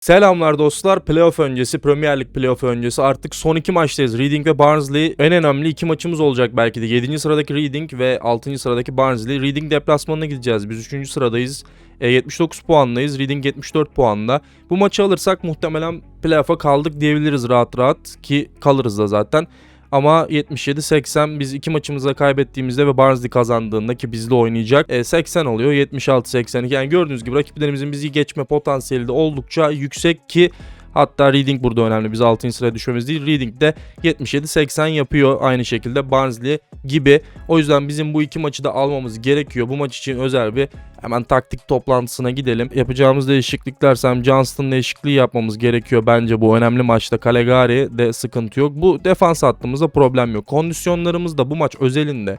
Selamlar dostlar. Playoff öncesi, Premier Lig playoff öncesi artık son iki maçtayız. Reading ve Barnsley en önemli iki maçımız olacak belki de. 7. sıradaki Reading ve 6. sıradaki Barnsley. Reading deplasmanına gideceğiz. Biz 3. sıradayız. E, 79 puanlıyız. Reading 74 puanla. Bu maçı alırsak muhtemelen playoff'a kaldık diyebiliriz rahat rahat ki kalırız da zaten. Ama 77-80 biz iki maçımıza kaybettiğimizde ve Barnsley kazandığında ki bizle oynayacak e, 80 oluyor 76-82 yani gördüğünüz gibi rakiplerimizin bizi geçme potansiyeli de oldukça yüksek ki Hatta Reading burada önemli. Biz 6. sıraya düşmemiz değil. Reading de 77-80 yapıyor aynı şekilde Barnsley gibi. O yüzden bizim bu iki maçı da almamız gerekiyor. Bu maç için özel bir hemen taktik toplantısına gidelim. Yapacağımız değişiklik dersem Johnston değişikliği yapmamız gerekiyor. Bence bu önemli maçta Calegari de sıkıntı yok. Bu defans hattımızda problem yok. Kondisyonlarımız da bu maç özelinde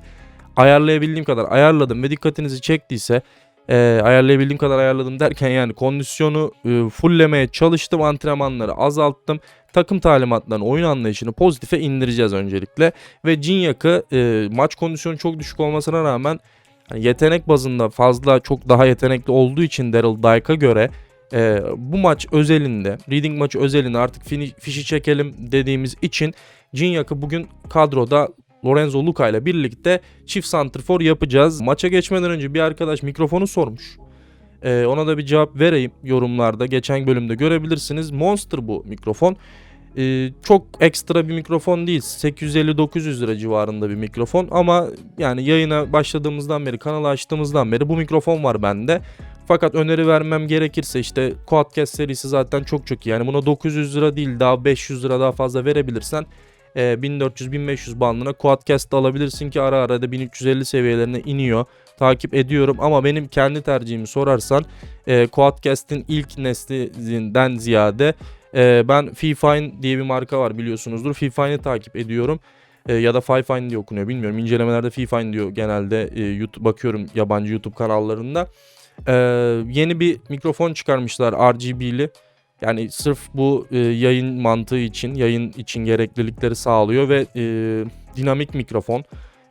ayarlayabildiğim kadar ayarladım ve dikkatinizi çektiyse e, ayarlayabildiğim kadar ayarladım derken yani kondisyonu e, fulllemeye çalıştım. Antrenmanları azalttım. Takım talimatlarını, oyun anlayışını pozitife indireceğiz öncelikle. Ve Cinyak'ı e, maç kondisyonu çok düşük olmasına rağmen hani yetenek bazında fazla çok daha yetenekli olduğu için Daryl Dike'a göre e, bu maç özelinde, Reading maçı özelinde artık fini, fişi çekelim dediğimiz için Cinyak'ı bugün kadroda Lorenzo Luca ile birlikte çift santrfor yapacağız. Maça geçmeden önce bir arkadaş mikrofonu sormuş. Ee, ona da bir cevap vereyim yorumlarda. Geçen bölümde görebilirsiniz. Monster bu mikrofon. Ee, çok ekstra bir mikrofon değil. 850-900 lira civarında bir mikrofon. Ama yani yayına başladığımızdan beri, kanalı açtığımızdan beri bu mikrofon var bende. Fakat öneri vermem gerekirse işte Quadcast serisi zaten çok çok iyi. Yani buna 900 lira değil daha 500 lira daha fazla verebilirsen e, 1400-1500 bandına Quadcast alabilirsin ki ara ara da 1350 seviyelerine iniyor. Takip ediyorum ama benim kendi tercihimi sorarsan e, Quadcast'in ilk neslinden ziyade e, ben Fifine diye bir marka var biliyorsunuzdur. Fifine'i takip ediyorum. E, ya da Fifine diye okunuyor bilmiyorum. İncelemelerde Fifine diyor genelde e, YouTube bakıyorum yabancı YouTube kanallarında. E, yeni bir mikrofon çıkarmışlar RGB'li. Yani sırf bu e, yayın mantığı için, yayın için gereklilikleri sağlıyor ve e, dinamik mikrofon.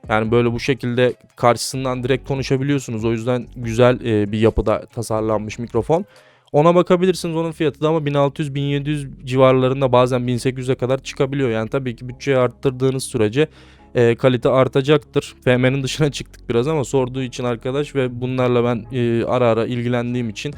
Yani böyle bu şekilde karşısından direkt konuşabiliyorsunuz. O yüzden güzel e, bir yapıda tasarlanmış mikrofon. Ona bakabilirsiniz onun fiyatı da ama 1600-1700 civarlarında bazen 1800'e kadar çıkabiliyor. Yani tabii ki bütçeyi arttırdığınız sürece e, kalite artacaktır. FM'nin dışına çıktık biraz ama sorduğu için arkadaş ve bunlarla ben e, ara ara ilgilendiğim için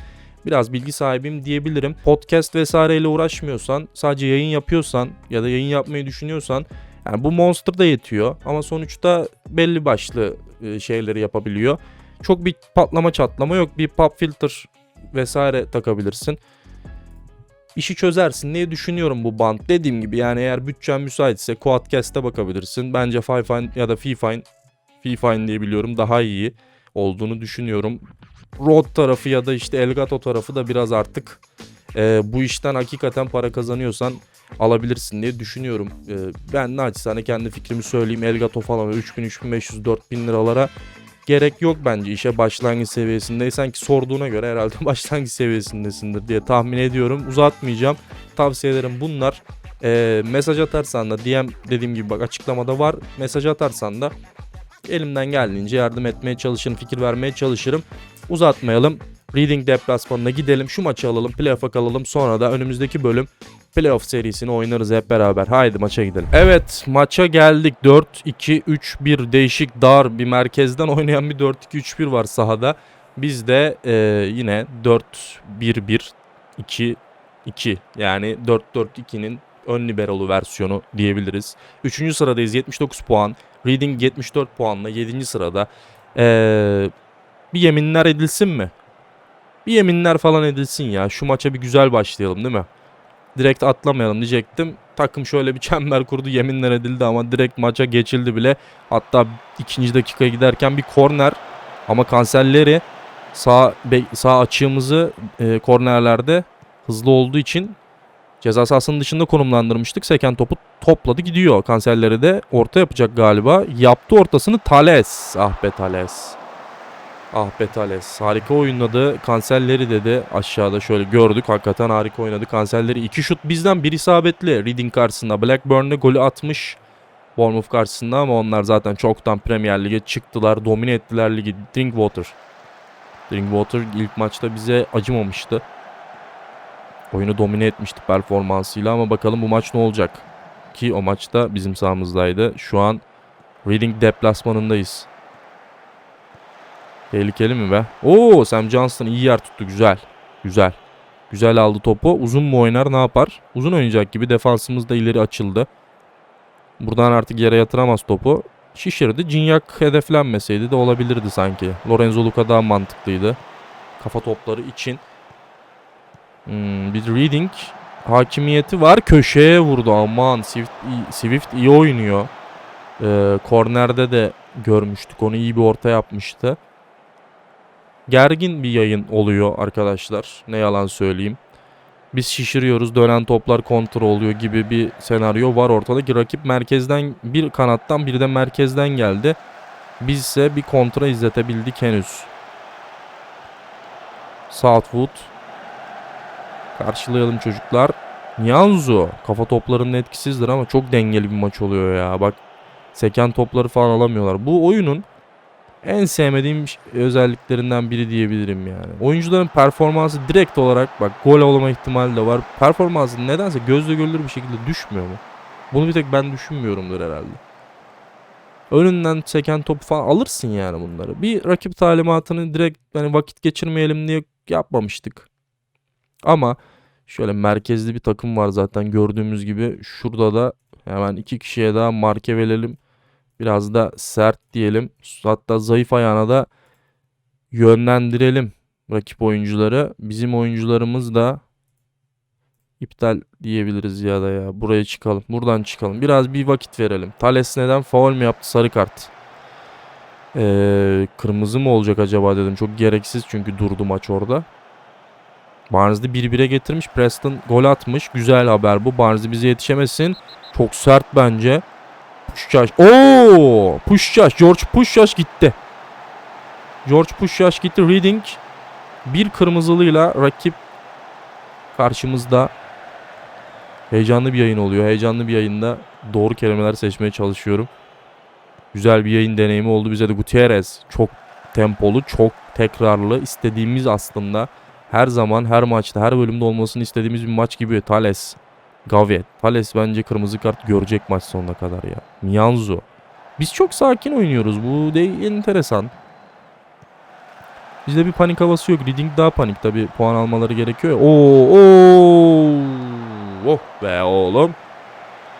biraz bilgi sahibiyim diyebilirim. Podcast vesaireyle uğraşmıyorsan, sadece yayın yapıyorsan ya da yayın yapmayı düşünüyorsan yani bu Monster da yetiyor ama sonuçta belli başlı e, şeyleri yapabiliyor. Çok bir patlama çatlama yok. Bir pop filter vesaire takabilirsin. İşi çözersin diye düşünüyorum bu band. Dediğim gibi yani eğer bütçen müsaitse Quadcast'e bakabilirsin. Bence Fifine ya da Fifine, Fifine diye biliyorum daha iyi olduğunu düşünüyorum. Rode tarafı ya da işte Elgato tarafı da biraz artık e, bu işten hakikaten para kazanıyorsan alabilirsin diye düşünüyorum. E, ben naçizane kendi fikrimi söyleyeyim. Elgato falan 3000, 3500, 4000 liralara gerek yok bence işe başlangıç seviyesindeysen ki sorduğuna göre herhalde başlangıç seviyesindesindir diye tahmin ediyorum. Uzatmayacağım. Tavsiyelerim bunlar. E, mesaj atarsan da DM dediğim gibi bak açıklamada var. Mesaj atarsan da elimden geldiğince yardım etmeye çalışırım, fikir vermeye çalışırım. Uzatmayalım. Reading deplasmanına gidelim. Şu maçı alalım. Playoff'a kalalım. Sonra da önümüzdeki bölüm playoff serisini oynarız hep beraber. Haydi maça gidelim. Evet maça geldik. 4-2-3-1 değişik dar bir merkezden oynayan bir 4-2-3-1 var sahada. Biz de e, yine 4-1-1-2-2 yani 4-4-2'nin ön liberolu versiyonu diyebiliriz. 3. sıradayız 79 puan. Reading 74 puanla 7. sırada. Eee bir yeminler edilsin mi? Bir yeminler falan edilsin ya. Şu maça bir güzel başlayalım değil mi? Direkt atlamayalım diyecektim. Takım şöyle bir çember kurdu. Yeminler edildi ama direkt maça geçildi bile. Hatta ikinci dakikaya giderken bir korner. Ama kanserleri sağ, sağ açığımızı e, kornerlerde hızlı olduğu için ceza sahasının dışında konumlandırmıştık. Seken topu topladı gidiyor. Kanserleri de orta yapacak galiba. Yaptı ortasını Thales. Ah be Thales. Ah be Thales. Harika oynadı. Kanserleri dedi. Aşağıda şöyle gördük. Hakikaten harika oynadı. Kanserleri iki şut bizden bir isabetli. Reading karşısında. Blackburn'de golü atmış. Bournemouth karşısında ama onlar zaten çoktan Premier Lig'e çıktılar. Domine ettiler ligi. Drinkwater. Drinkwater ilk maçta bize acımamıştı. Oyunu domine etmişti performansıyla ama bakalım bu maç ne olacak? Ki o maçta bizim sahamızdaydı. Şu an Reading deplasmanındayız. Tehlikeli mi be? Oo Sam Johnston iyi yer tuttu. Güzel. Güzel. Güzel aldı topu. Uzun mu oynar ne yapar? Uzun oynayacak gibi defansımız da ileri açıldı. Buradan artık yere yatıramaz topu. Şişirdi. Cinyak hedeflenmeseydi de olabilirdi sanki. Lorenzo Luka daha mantıklıydı. Kafa topları için. Hmm, bir reading hakimiyeti var. Köşeye vurdu. Aman Swift, Swift iyi oynuyor. Ee, kornerde de görmüştük. Onu iyi bir orta yapmıştı. Gergin bir yayın oluyor arkadaşlar. Ne yalan söyleyeyim. Biz şişiriyoruz. Dönen toplar kontrol oluyor gibi bir senaryo var ortada ki rakip merkezden bir kanattan bir de merkezden geldi. Biz ise bir kontra izletebildik henüz. Southwood. Karşılayalım çocuklar. Nianzu. Kafa toplarının etkisizdir ama çok dengeli bir maç oluyor ya. Bak seken topları falan alamıyorlar. Bu oyunun en sevmediğim özelliklerinden biri diyebilirim yani. Oyuncuların performansı direkt olarak bak gol olma ihtimali de var. Performansı nedense gözle görülür bir şekilde düşmüyor mu? Bunu bir tek ben düşünmüyorumdur herhalde. Önünden seken topu falan alırsın yani bunları. Bir rakip talimatını direkt hani vakit geçirmeyelim diye yapmamıştık. Ama şöyle merkezli bir takım var zaten gördüğümüz gibi. Şurada da hemen iki kişiye daha marke verelim. Biraz da sert diyelim. Hatta zayıf ayağına da yönlendirelim rakip oyuncuları. Bizim oyuncularımız da iptal diyebiliriz ya da ya. Buraya çıkalım. Buradan çıkalım. Biraz bir vakit verelim. Thales neden faul mü yaptı? Sarı kart. Ee, kırmızı mı olacak acaba dedim. Çok gereksiz çünkü durdu maç orada. Barnes'ı 1-1'e getirmiş. Preston gol atmış. Güzel haber bu. Barnes'ı bize yetişemesin. Çok sert bence. Pushchash. Oo! Pushchash. George Pushchash gitti. George Pushchash gitti. Reading bir kırmızılıyla rakip karşımızda. Heyecanlı bir yayın oluyor. Heyecanlı bir yayında doğru kelimeler seçmeye çalışıyorum. Güzel bir yayın deneyimi oldu bize de. Gutierrez çok tempolu, çok tekrarlı. istediğimiz aslında her zaman her maçta her bölümde olmasını istediğimiz bir maç gibi. Thales. Gavet. Thales bence kırmızı kart görecek maç sonuna kadar ya. Mianzu. Biz çok sakin oynuyoruz. Bu de enteresan. Bizde bir panik havası yok. Reading daha panik tabi. Puan almaları gerekiyor. Oo, oo. Oh be oğlum.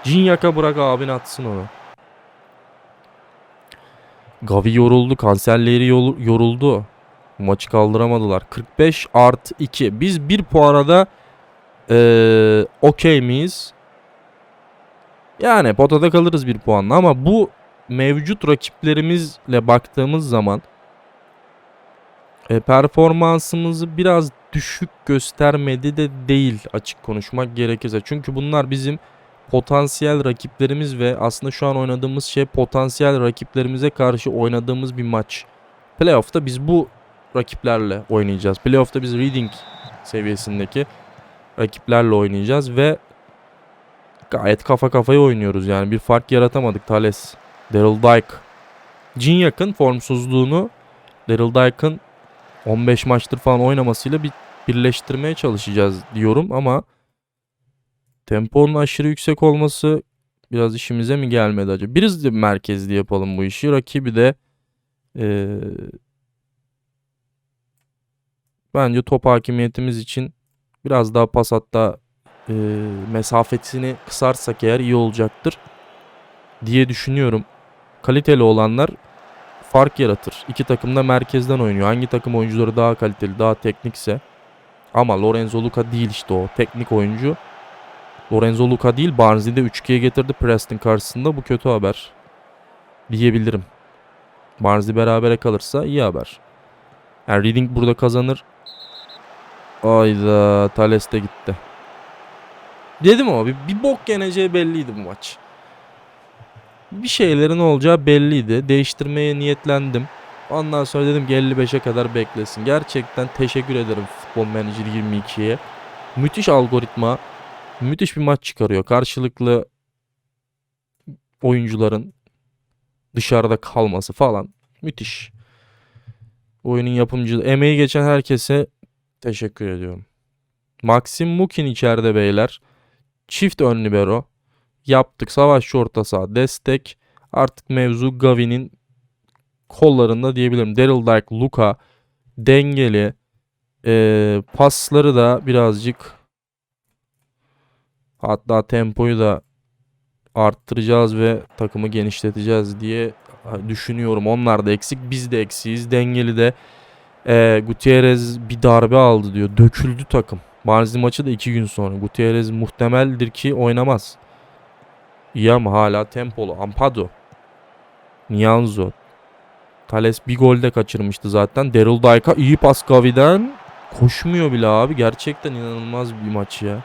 Cinyaka bırak abin atsın onu. Gavi yoruldu. Kanserleri yoruldu. Maçı kaldıramadılar. 45 artı 2. Biz bir puana da ee, okey miyiz? Yani potada kalırız bir puanla ama bu mevcut rakiplerimizle baktığımız zaman e, performansımızı biraz düşük göstermedi de değil açık konuşmak gerekirse. Çünkü bunlar bizim potansiyel rakiplerimiz ve aslında şu an oynadığımız şey potansiyel rakiplerimize karşı oynadığımız bir maç. Playoff'ta biz bu rakiplerle oynayacağız. Playoff'ta biz Reading seviyesindeki rakiplerle oynayacağız ve gayet kafa kafaya oynuyoruz yani bir fark yaratamadık Thales. Daryl Dike. Cin yakın formsuzluğunu Daryl Dike'ın 15 maçtır falan oynamasıyla bir birleştirmeye çalışacağız diyorum ama temponun aşırı yüksek olması biraz işimize mi gelmedi acaba? Biz de merkezli yapalım bu işi. Rakibi de eee, bence top hakimiyetimiz için biraz daha pas hatta eee, mesafesini kısarsak eğer iyi olacaktır diye düşünüyorum. Kaliteli olanlar fark yaratır. İki takım da merkezden oynuyor. Hangi takım oyuncuları daha kaliteli, daha teknikse. Ama Lorenzo Luka değil işte o. Teknik oyuncu. Lorenzo Luka değil Barnsley'i de 3-2'ye getirdi Preston karşısında. Bu kötü haber. Diyebilirim. Barnsley berabere kalırsa iyi haber. Yani Reading burada kazanır. Ayda Thales de gitti. Dedim ama bir, bok yeneceği belliydi bu maç bir şeylerin olacağı belliydi. Değiştirmeye niyetlendim. Ondan sonra dedim ki 55'e kadar beklesin. Gerçekten teşekkür ederim Futbol Manager 22'ye. Müthiş algoritma. Müthiş bir maç çıkarıyor. Karşılıklı oyuncuların dışarıda kalması falan. Müthiş. Oyunun yapımcılığı, emeği geçen herkese teşekkür ediyorum. Maxim Mukin içeride beyler. Çift ön libero. Yaptık. Savaşçı orta saha. Destek. Artık mevzu Gavi'nin kollarında diyebilirim. Daryl Dike, Luka dengeli. Ee, pasları da birazcık hatta tempoyu da arttıracağız ve takımı genişleteceğiz diye düşünüyorum. Onlar da eksik. Biz de eksiyiz. Dengeli de ee, Gutierrez bir darbe aldı diyor. Döküldü takım. Barnsley maçı da iki gün sonra. Gutierrez muhtemeldir ki oynamaz. İyi ama hala tempolu. Ampado. Nianzo. Thales bir gol de kaçırmıştı zaten. Daryl Dike'a iyi pas Gavi'den. Koşmuyor bile abi. Gerçekten inanılmaz bir maç ya.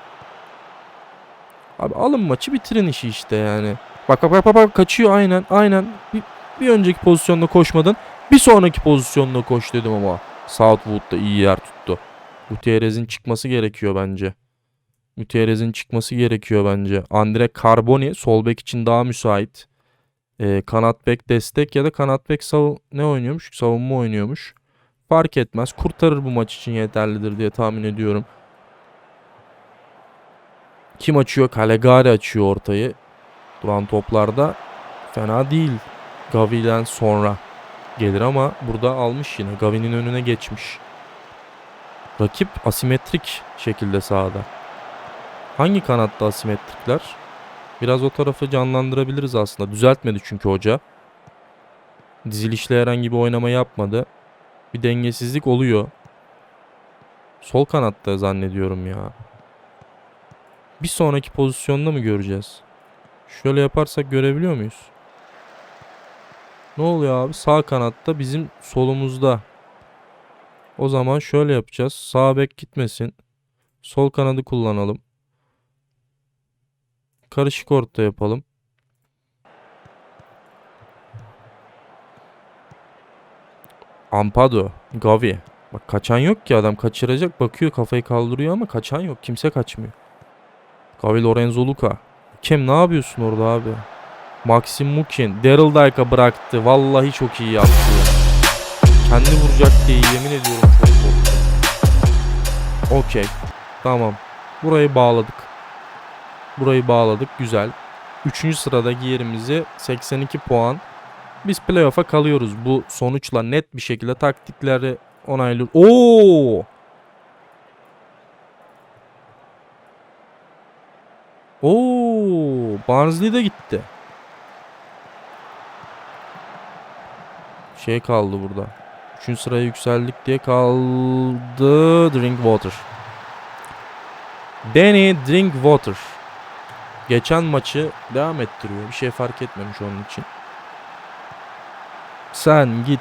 Abi alın maçı bitirin işi işte yani. Bak bak bak bak, bak kaçıyor aynen aynen. Bir, bir önceki pozisyonda koşmadın. Bir sonraki pozisyonda koş dedim ama. Southwood da iyi yer tuttu. Gutierrez'in çıkması gerekiyor bence. Gutierrez'in çıkması gerekiyor bence. Andre Carboni sol bek için daha müsait. Ee, kanat bek destek ya da kanat bek savun ne oynuyormuş? Savunma oynuyormuş. Fark etmez. Kurtarır bu maç için yeterlidir diye tahmin ediyorum. Kim açıyor? Calegari açıyor ortayı. Duran toplarda fena değil. Gavi'den sonra gelir ama burada almış yine. Gavi'nin önüne geçmiş. Rakip asimetrik şekilde sahada. Hangi kanatta asimetrikler? Biraz o tarafı canlandırabiliriz aslında. Düzeltmedi çünkü hoca. Dizilişle herhangi bir oynama yapmadı. Bir dengesizlik oluyor. Sol kanatta zannediyorum ya. Bir sonraki pozisyonda mı göreceğiz? Şöyle yaparsak görebiliyor muyuz? Ne oluyor abi? Sağ kanatta bizim solumuzda. O zaman şöyle yapacağız. Sağ bek gitmesin. Sol kanadı kullanalım. Karışık orta yapalım. Ampado, Gavi. Bak kaçan yok ki adam kaçıracak. Bakıyor kafayı kaldırıyor ama kaçan yok. Kimse kaçmıyor. Gavi Lorenzo Luka. Kim ne yapıyorsun orada abi? Maxim Mukin. Daryl Dike'a bıraktı. Vallahi çok iyi yaptı. Kendi vuracak diye yemin ediyorum. Okey. Tamam. Burayı bağladık. Burayı bağladık. Güzel. Üçüncü sıradaki yerimizi 82 puan. Biz playoff'a kalıyoruz. Bu sonuçla net bir şekilde taktikleri onaylıyor. Oo! Oo! Barnsley de gitti. Şey kaldı burada. Üçüncü sıraya yükseldik diye kaldı. Drinkwater. Danny Drinkwater. Geçen maçı devam ettiriyor. Bir şey fark etmemiş onun için. Sen git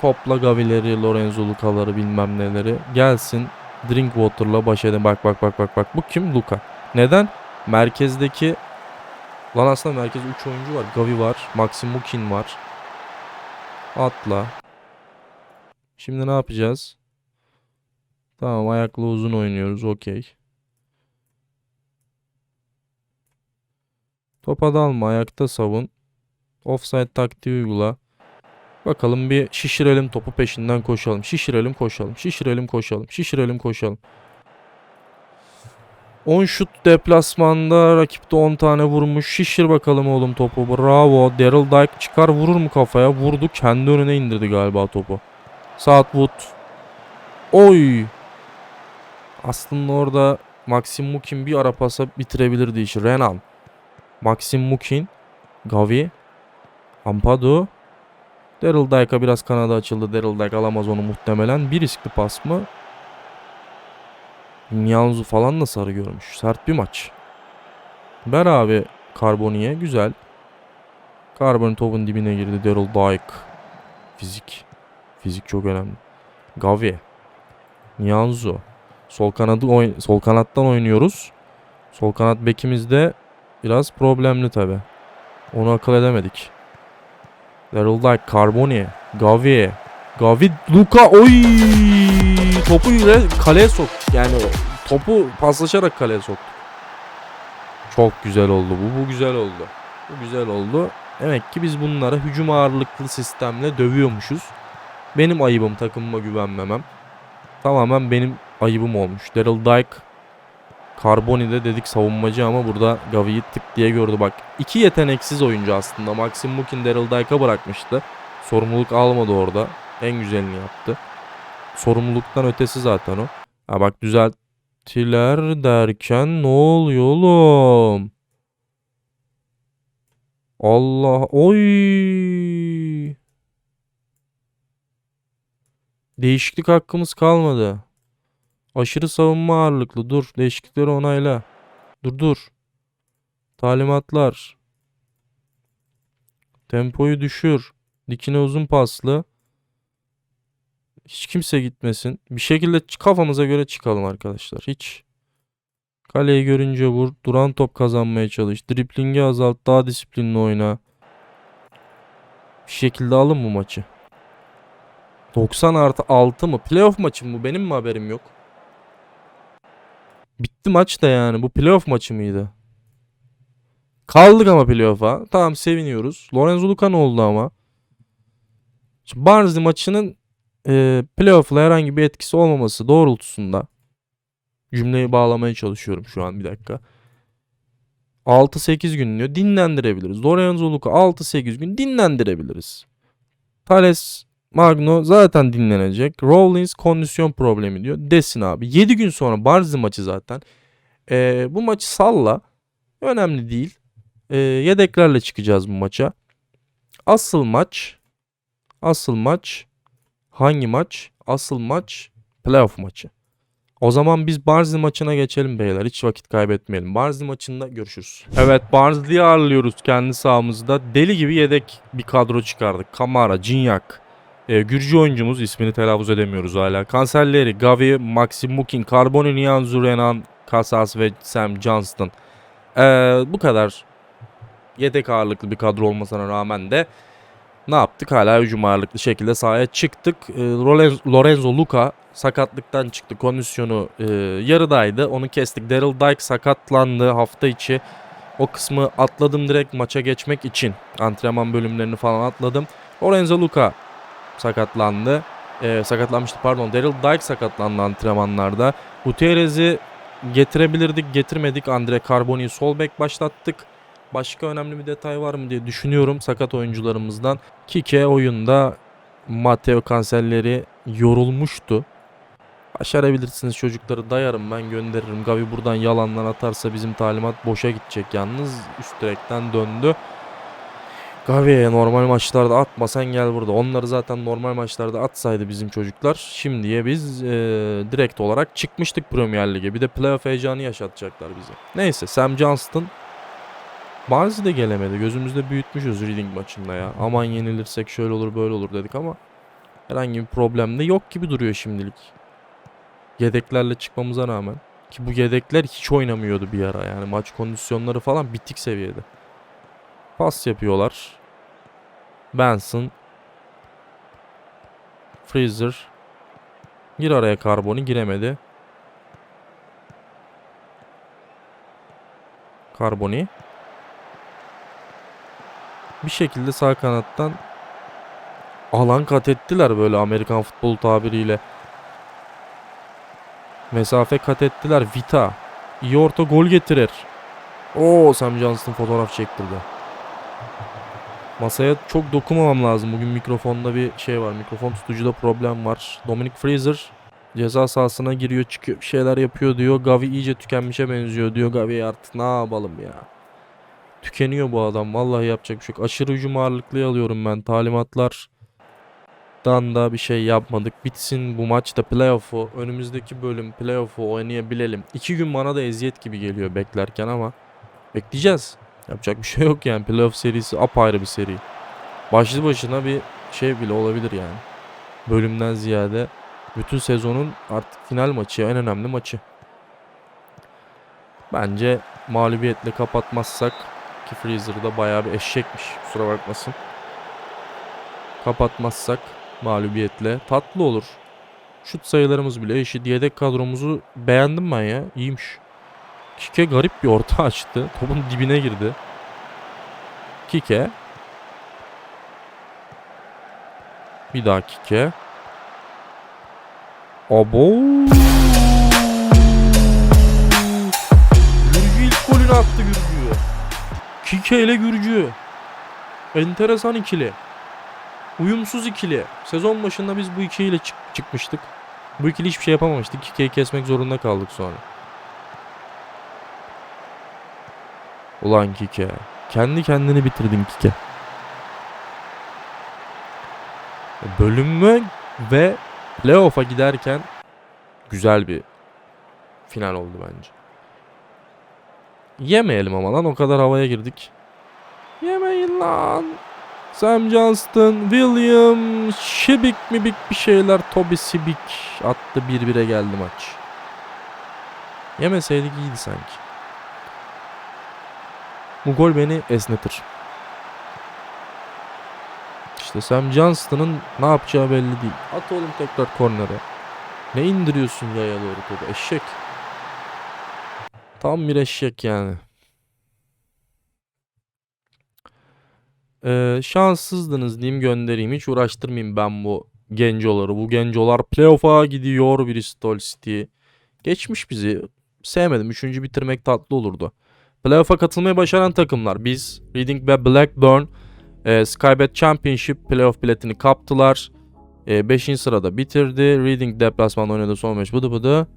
topla Gavileri, Lorenzo Luca'ları bilmem neleri. Gelsin Drinkwater'la baş edin. Bak bak bak bak bak. Bu kim? Luka. Neden? Merkezdeki Lan aslında merkezde 3 oyuncu var. Gavi var. Maxim Mukin var. Atla. Şimdi ne yapacağız? Tamam ayaklı uzun oynuyoruz. Okey. Topa dalma. Ayakta savun. Offside taktiği uygula. Bakalım bir şişirelim topu peşinden koşalım. Şişirelim koşalım. Şişirelim koşalım. Şişirelim koşalım. 10 şut deplasmanda rakipte 10 tane vurmuş. Şişir bakalım oğlum topu. Bravo. Daryl Dike çıkar vurur mu kafaya? Vurdu. Kendi önüne indirdi galiba topu. Southwood. Oy. Aslında orada Maxim Mukin bir ara pasa bitirebilirdi işi. Renan. Maxim Mukin. Gavi. Ampado. Daryl Dike'a biraz kanada açıldı. Daryl Dike alamaz onu muhtemelen. Bir riskli pas mı? Nianzu falan da sarı görmüş. Sert bir maç. Ver abi Carboni'ye. Güzel. Carboni topun dibine girdi. Daryl Dike. Fizik. Fizik çok önemli. Gavi. Nianzu. Sol kanadı oyn sol kanattan oynuyoruz. Sol kanat bekimiz de biraz problemli tabi. Onu akıl edemedik. Daryl Dike, Carboni, Gavi. Gavi, Luka, oy! Topu yine kaleye sok. Yani topu paslaşarak kaleye soktu. Çok güzel oldu bu. Bu güzel oldu. Bu güzel oldu. Demek ki biz bunlara hücum ağırlıklı sistemle dövüyormuşuz. Benim ayıbım takımıma güvenmemem. Tamamen benim ayıbım olmuş. Daryl Dike Carboni'de dedik savunmacı ama burada Gavi'yi tık diye gördü bak. İki yeteneksiz oyuncu aslında. Maxim Mukin Daryl Dike'a bırakmıştı. Sorumluluk almadı orada. En güzelini yaptı. Sorumluluktan ötesi zaten o. Ha bak düzelttiler derken ne oluyor oğlum? Allah oy. Değişiklik hakkımız kalmadı. Aşırı savunma ağırlıklı. Dur. Değişiklikleri onayla. Dur dur. Talimatlar. Tempoyu düşür. Dikine uzun paslı. Hiç kimse gitmesin. Bir şekilde kafamıza göre çıkalım arkadaşlar. Hiç. Kaleyi görünce vur. Duran top kazanmaya çalış. Driplingi azalt. Daha disiplinli oyna. Bir şekilde alın bu maçı. 90 artı 6 mı? Playoff maçı mı? Benim mi haberim yok? Bitti maç da yani. Bu playoff maçı mıydı? Kaldık ama playoff'a. Tamam seviniyoruz. Lorenzo Luka ne oldu ama? Şimdi maçının e, playoff'la herhangi bir etkisi olmaması doğrultusunda cümleyi bağlamaya çalışıyorum şu an bir dakika. 6-8 gün diyor. Dinlendirebiliriz. Lorenzo Luka 6-8 gün dinlendirebiliriz. Thales Magno zaten dinlenecek. Rollins kondisyon problemi diyor. Desin abi. 7 gün sonra Barnsley maçı zaten. Ee, bu maçı salla. Önemli değil. Ee, yedeklerle çıkacağız bu maça. Asıl maç asıl maç hangi maç? Asıl maç playoff maçı. O zaman biz Barnsley maçına geçelim beyler. Hiç vakit kaybetmeyelim. Barnsley maçında görüşürüz. Evet Barnsley'i ağırlıyoruz kendi sahamızda. Deli gibi yedek bir kadro çıkardık. Kamara, Cinyak, e, Gürcü oyuncumuz ismini telaffuz edemiyoruz hala. Kanserleri, Gavi, Maxim Mukin, Carboni, Nianzou, Renan, Casas ve Sam Johnston. E, bu kadar yedek ağırlıklı bir kadro olmasına rağmen de ne yaptık? Hala hücum ağırlıklı şekilde sahaya çıktık. E, Lorenzo, Luka sakatlıktan çıktı. Kondisyonu e, yarıdaydı. Onu kestik. Daryl Dike sakatlandı hafta içi. O kısmı atladım direkt maça geçmek için. Antrenman bölümlerini falan atladım. Lorenzo Luka sakatlandı. Ee, sakatlanmıştı pardon. Daryl Dike sakatlandı antrenmanlarda. Gutierrez'i getirebilirdik getirmedik. Andre Carboni'yi sol bek başlattık. Başka önemli bir detay var mı diye düşünüyorum sakat oyuncularımızdan. Kike oyunda Matteo Cancelleri yorulmuştu. Başarabilirsiniz çocukları dayarım ben gönderirim. Gavi buradan yalandan atarsa bizim talimat boşa gidecek yalnız. Üst direkten döndü. Gavi'ye normal maçlarda atma sen gel burada. Onları zaten normal maçlarda atsaydı bizim çocuklar. Şimdiye biz eee, direkt olarak çıkmıştık Premier Lig'e. Bir de playoff heyecanı yaşatacaklar bize. Neyse Sam Johnston Barnsley de gelemedi. Gözümüzde büyütmüşüz Reading maçında ya. Aman yenilirsek şöyle olur böyle olur dedik ama herhangi bir problem de yok gibi duruyor şimdilik. Yedeklerle çıkmamıza rağmen. Ki bu yedekler hiç oynamıyordu bir ara yani maç kondisyonları falan bitik seviyede. Pas yapıyorlar. Benson. Freezer. Gir araya karboni giremedi. Karboni. Bir şekilde sağ kanattan alan kat ettiler böyle Amerikan futbol tabiriyle. Mesafe kat ettiler. Vita. İyi orta gol getirir. Oo Sam Johnston fotoğraf çektirdi. Masaya çok dokunmamam lazım. Bugün mikrofonda bir şey var. Mikrofon tutucuda problem var. Dominic Fraser ceza sahasına giriyor çıkıyor bir şeyler yapıyor diyor. Gavi iyice tükenmişe benziyor diyor. Gavi artık ne yapalım ya. Tükeniyor bu adam. Vallahi yapacak bir şey yok. Aşırı hücum ağırlıklı alıyorum ben. Talimatlar dan da bir şey yapmadık. Bitsin bu maçta playoff'u. Önümüzdeki bölüm playoff'u oynayabilelim. İki gün bana da eziyet gibi geliyor beklerken ama bekleyeceğiz. Yapacak bir şey yok yani. Playoff serisi apayrı bir seri. Başlı başına bir şey bile olabilir yani. Bölümden ziyade bütün sezonun artık final maçı, en önemli maçı. Bence mağlubiyetle kapatmazsak Buradaki freezer da bayağı bir eşekmiş. Kusura bakmasın. Kapatmazsak mağlubiyetle tatlı olur. Şut sayılarımız bile eşit. Yedek kadromuzu beğendim ben ya. İyiymiş. Kike garip bir orta açtı. Topun dibine girdi. Kike. Bir daha Kike. Abo. Virgil golünü attı Virgil. Kike ile Gürcü. Enteresan ikili. Uyumsuz ikili. Sezon başında biz bu ikiliyle çık- çıkmıştık. Bu ikili hiçbir şey yapamamıştık. Kike'yi kesmek zorunda kaldık sonra. Ulan Kike. Kendi kendini bitirdin Kike. Bölünme ve playoff'a giderken güzel bir final oldu bence. Yemeyelim ama lan o kadar havaya girdik. Yemeyin lan. Sam Johnston, William, Şibik mibik bir şeyler. Toby Sibik attı 1-1'e geldi maç. Yemeseydik iyiydi sanki. Bu gol beni esnetir. İşte Sam Johnston'ın ne yapacağı belli değil. At oğlum tekrar kornere. Ne indiriyorsun yaya doğru topu? Eşek. Tam bir eşek yani. Ee, şanssızdınız diyeyim göndereyim. Hiç uğraştırmayayım ben bu gencoları. Bu gencolar playoff'a gidiyor Bristol City. Geçmiş bizi. Sevmedim. Üçüncü bitirmek tatlı olurdu. Playoff'a katılmayı başaran takımlar. Biz, Reading ve Blackburn e, Skybet Championship playoff biletini kaptılar. 5. sırada bitirdi. Reading deplasmanda oynadı son maç. Bıdı bıdı.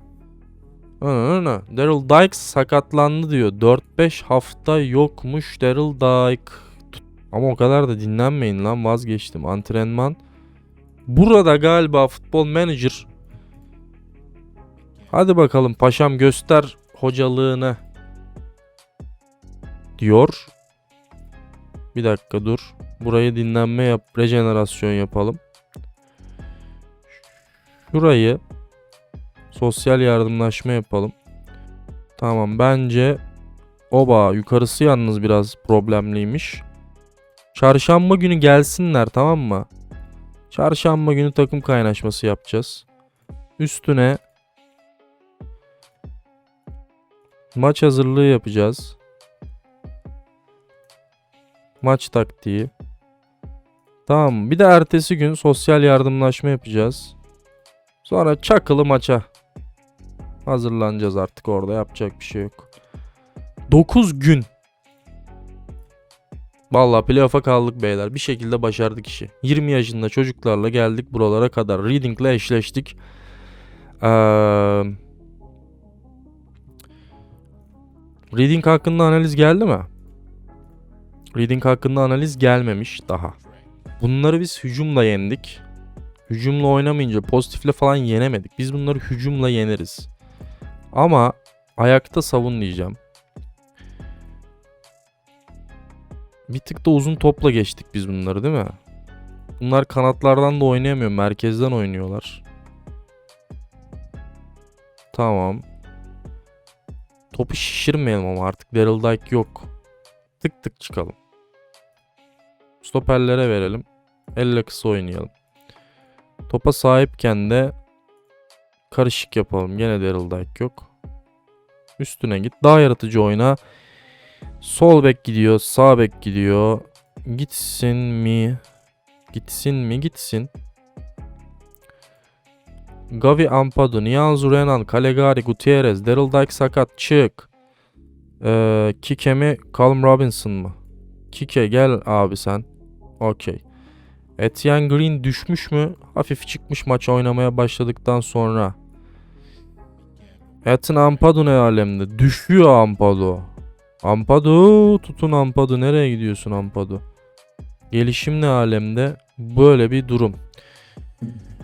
Daryl Dykes sakatlandı diyor. 4-5 hafta yokmuş Daryl Dyke. Ama o kadar da dinlenmeyin lan vazgeçtim. Antrenman. Burada galiba futbol manager. Hadi bakalım paşam göster hocalığını. Diyor. Bir dakika dur. Burayı dinlenme yap, rejenerasyon yapalım. Şurayı sosyal yardımlaşma yapalım. Tamam bence oba yukarısı yalnız biraz problemliymiş. Çarşamba günü gelsinler tamam mı? Çarşamba günü takım kaynaşması yapacağız. Üstüne maç hazırlığı yapacağız. Maç taktiği. Tamam. Bir de ertesi gün sosyal yardımlaşma yapacağız. Sonra çakılı maça hazırlanacağız artık orada. Yapacak bir şey yok. 9 gün. Vallahi playoff'a kaldık beyler. Bir şekilde başardık işi. 20 yaşında çocuklarla geldik buralara kadar. Reading'le eşleştik. Ee, Reading hakkında analiz geldi mi? Reading hakkında analiz gelmemiş daha. Bunları biz hücumla yendik. Hücumla oynamayınca pozitifle falan yenemedik. Biz bunları hücumla yeneriz. Ama ayakta savun diyeceğim. Bir tık da uzun topla geçtik biz bunları değil mi? Bunlar kanatlardan da oynayamıyor. Merkezden oynuyorlar. Tamam. Topu şişirmeyelim ama artık Daryl Dike yok. Tık tık çıkalım. Stoperlere verelim. Elle kısa oynayalım. Topa sahipken de karışık yapalım. Gene Daryl Dike yok. Üstüne git. Daha yaratıcı oyna. Sol bek gidiyor. Sağ bek gidiyor. Gitsin mi? Gitsin mi? Gitsin. Gavi Ampadu, Nianzou Renan, Calegari, Gutierrez, Daryl Dike sakat. Çık. Ee, Kike mi? Callum Robinson mı? Kike gel abi sen. Okey. Etienne Green düşmüş mü? Hafif çıkmış maç oynamaya başladıktan sonra. Ethan Ampadu ne alemde? Düşüyor Ampadu. Ampadu tutun Ampadu. Nereye gidiyorsun Ampadu? Gelişim ne alemde? Böyle bir durum.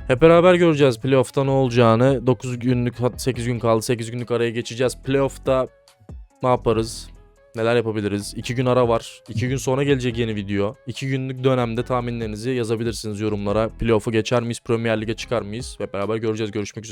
Hep beraber göreceğiz playoff'ta ne olacağını. 9 günlük 8 gün kaldı. 8 günlük araya geçeceğiz. Playoff'ta ne yaparız? Neler yapabiliriz? 2 gün ara var. 2 gün sonra gelecek yeni video. 2 günlük dönemde tahminlerinizi yazabilirsiniz yorumlara. Playoff'u geçer miyiz? Premier Lig'e çıkar mıyız? Hep beraber göreceğiz. Görüşmek üzere.